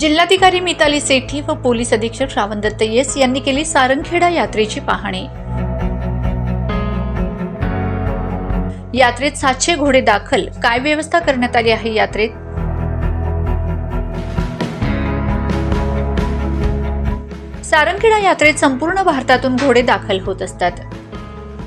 जिल्हाधिकारी मिताली सेठी व पोलीस अधीक्षक श्रावण दत्त येस यांनी केली सारंगखेडा यात्रेची पाहणी. यात्रेत सातशे घोडे दाखल. काय व्यवस्था करण्यात आली आहे यात्रेत? सारंगखेडा यात्रेत संपूर्ण भारतातून घोडे दाखल होत असतात.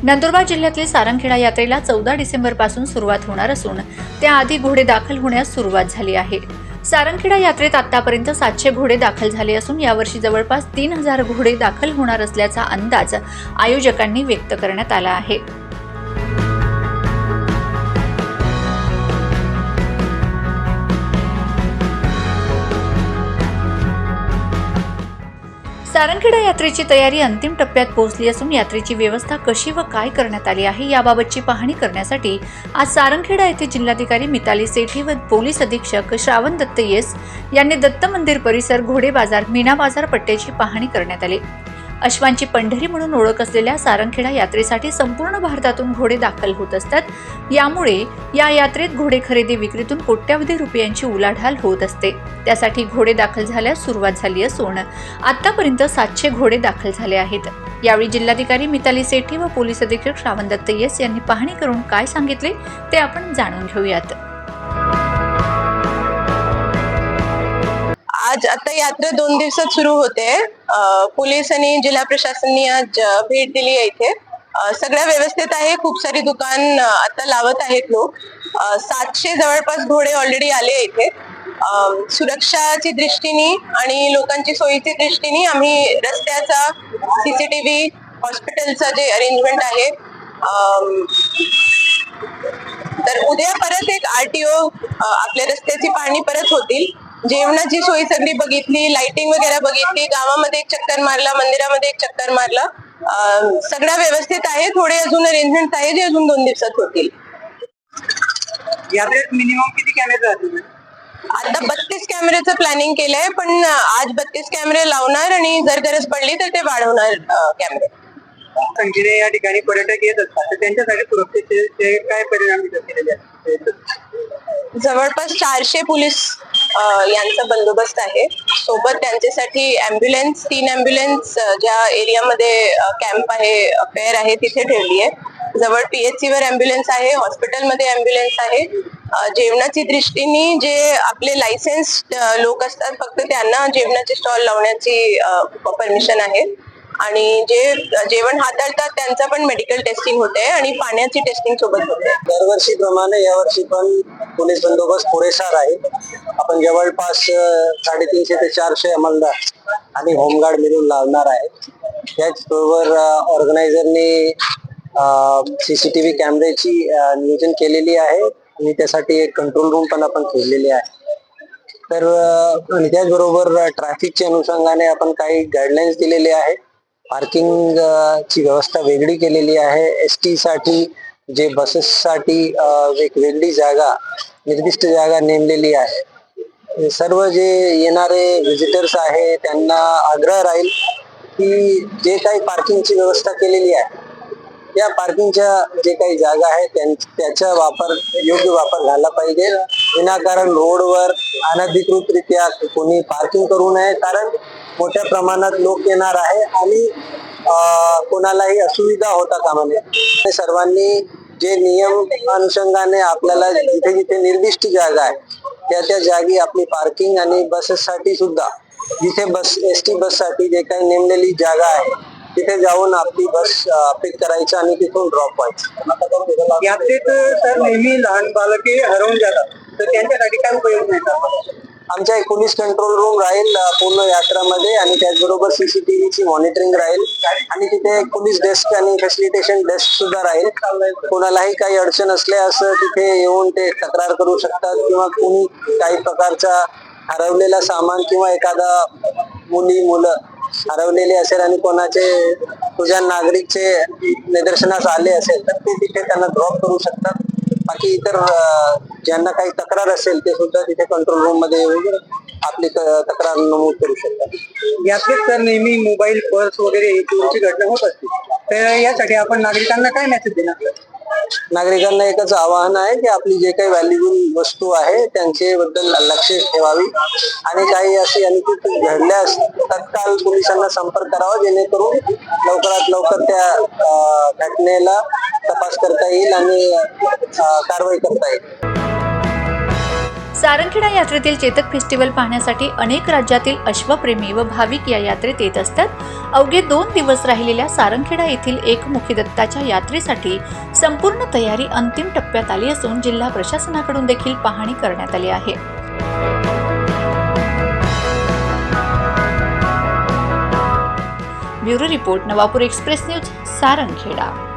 नंदुरबार जिल्ह्यातील सारंगखेडा यात्रेला चौदा डिसेंबरपासून सुरुवात होणार असून त्याआधी घोडे दाखल होण्यास सुरुवात झाली आहे. सारंगखेडा यात्रेत आतापर्यंत सातशे घोडे दाखल झाले असून यावर्षी जवळपास तीन हजार घोडे दाखल होणार असल्याचा अंदाज आयोजकांनी व्यक्त करण्यात आला आहे. सारंगखेडा यात्रेची तयारी अंतिम टप्प्यात पोहोचली असून यात्रेची व्यवस्था कशी व काय करण्यात आली आहे याबाबतची पाहणी करण्यासाठी आज सारंगखेडा येथे जिल्हाधिकारी मिताली सेठी व पोलीस अधीक्षक श्रावण दत्त येस यांनी दत्त मंदिर परिसर घोडे बाजार मीना बाजार पट्ट्याची पाहणी करण्यात आली. अश्वांची पंढरी म्हणून ओळख असलेल्या सारंगखेडा यात्रेसाठी संपूर्ण भारतातून घोडे दाखल होत असतात. यामुळे या यात्रेत घोडे खरेदी विक्रीतून कोट्यावधी रुपयांची उलाढाल होत असते. त्यासाठी घोडे दाखल झाल्यास सुरुवात झाली असून आतापर्यंत सातशे घोडे दाखल झाले आहेत. यावेळी जिल्हाधिकारी मिताली सेठी व पोलीस अधीक्षक श्रावण दत्त येस यांनी पाहणी करून काय सांगितले ते आपण जाणून घेऊयात. आज आता यात्रा दोन दिवसात सुरू होते. पोलीस आणि जिल्हा प्रशासनाने आज भेट दिली आहे इथे. सगळ्या व्यवस्थेत आहे. खूप सारी दुकान आता लावत आहेत लोक. सातशे जवळपास घोडे ऑलरेडी आले इथे. सुरक्षाची दृष्टीने आणि लोकांची सोयीची दृष्टीने आम्ही रस्त्याचा सीसीटीव्ही हॉस्पिटलचा जे अरेंजमेंट आहे तर उद्या परत एक आरटीओ आपल्या रस्त्याची पाहणी परत होतील. जेवणाची सोय सगळी बघितली लाइटिंग वगैरे बघितली गावामध्ये एक चक्कर मारला मंदिरामध्ये एक चक्कर मारला. सगळं व्यवस्थित आहे थोडे अजून अरेंजमेंट आहे जे अजून दोन दिवसात होतील. मिनिमम किती कॅमेरे राहतील आता बत्तीस कॅमेऱ्याचं प्लॅनिंग केलंय पण आज बत्तीस कॅमेरे लावणार आणि जर गरज पडली तर ते वाढवणार कॅमेरे संख्येने या ठिकाणी पर्यटक येत असतात तर त्यांच्यासाठी सुरक्षेचे काय परिणाम केलेले जवळपास चारशे पोलीस यांचा बंदोबस्त आहे. सोबत त्यांच्यासाठी अँब्युलन्स तीन अँब्युलन्स ज्या एरियामध्ये कॅम्प आहे फेअर आहे तिथे ठेवली आहे. जवळ पीएचसी वर अँब्युलन्स आहे हॉस्पिटलमध्ये अँब्युलन्स आहे. जेवणाची दृष्टीने जे आपले लायसन्स लोक असतात फक्त त्यांना जेवणाचे स्टॉल लावण्याची परमिशन आहे. आणि जे जेवण हाताळतात त्यांचा पण मेडिकल टेस्टिंग होते आणि पाण्याची टेस्टिंग सोबत होते. दरवर्षी प्रमाणे यावर्षी पण पोलीस बंदोबस्त पुरेसा राहील. आपण जवळपास साडेतीनशे ते चारशे अंमलदार आणि होमगार्ड मिळून लावणार आहे. त्याचबरोबर ऑर्गनायझरनी सीसीटीव्ही कॅमेऱ्याची नियोजन केलेली आहे आणि त्यासाठी एक कंट्रोल रूम पण आपण ठेवलेली आहे. तर आणि त्याचबरोबर ट्रॅफिकच्या अनुषंगाने आपण काही गाईडलाईन्स दिलेले आहेत. पार्किंग ची व्यवस्था वेगळी केलेली आहे. एस टी साठी जे बसेससाठी साठी एक वेगळी जागा निर्दिष्ट जागा नेमलेली आहे. सर्व जे येणारे व्हिजिटर्स आहे त्यांना आग्रह राहील की जे काही पार्किंगची व्यवस्था केलेली आहे या पार्किंगच्या जे काही जागा आहे त्याचा वापर योग्य वापर झाला पाहिजे. विनाकारण रोडवर अनधिकृतरित्या कोणी पार्किंग करू नये कारण मोठ्या प्रमाणात लोक येणार आहे आणि कोणालाही असुविधा होता कामा नये. सर्वांनी जे नियम अनुषंगाने आपल्याला जिथे जिथे निर्दिष्ट जागा आहे त्या त्या जागी आपली पार्किंग आणि बसेससाठी सुद्धा जिथे बस एस टी बससाठी जे काही नेमलेली जागा आहे तिथे जाऊन आपली बस पिक करायची आणि तिथून ड्रॉप व्हायचं. यात्रेत तर नेहमी लहान बालके हरवून जातात. तर त्यांच्यासाठी काय उपयोग मिळतात आमच्या एकोणीस कंट्रोल रूम राहील पूर्ण यात्रामध्ये आणि त्याचबरोबर सीसीटीव्हीची मॉनिटरिंग राहील. आणि तिथे पोलीस डेस्क आणि फॅसिलिटेशन डेस्क सुद्धा राहील. कोणालाही काही अडचण असल्यास तिथे येऊन ते तक्रार करू शकतात किंवा कोणी काही प्रकारचा हरवलेला सामान किंवा एखादा मुली मुलं हरवलेले असेल आणि कोणाचे तुझ्या नागरिकचे निदर्शनास आले असेल तर ते तिथे त्यांना ड्रॉप करू शकतात. बाकी इतर ज्यांना काही तक्रार असेल ते सुद्धा तिथे कंट्रोल रूममध्ये येऊन आपली तक्रार नमूद करू शकतात. यात्रेत तर नेहमी मोबाईल पर्स वगैरे चोरीची घटना होत असते. तर यासाठी आपण नागरिकांना काय मेसेज देणार? नागरिकांना एकच आवाहन आहे की आपली जे काही व्हॅल्युबल वस्तू आहे त्यांचे बद्दल लक्ष ठेवावी. आणि काही असे अनुचित घडल्यास तत्काळ पोलिसांना संपर्क करावा जेणेकरून लवकरात लवकर त्या घटनेला तपास करता येईल आणि कारवाई करता येईल. सारंगखेडा यात्रेतील चेतक फेस्टिवल पाहण्यासाठी अनेक राज्यातील अश्वप्रेमी व भाविक या यात्रेत येत असतात. अवघे दोन दिवस राहिलेल्या सारंगखेडा येथील एकमुखी दत्ताच्या यात्रेसाठी संपूर्ण तयारी अंतिम टप्प्यात आली असून जिल्हा प्रशासनाकडून देखील पाहणी करण्यात आली आहे. Bureau report Navapur express news Sarangkheda.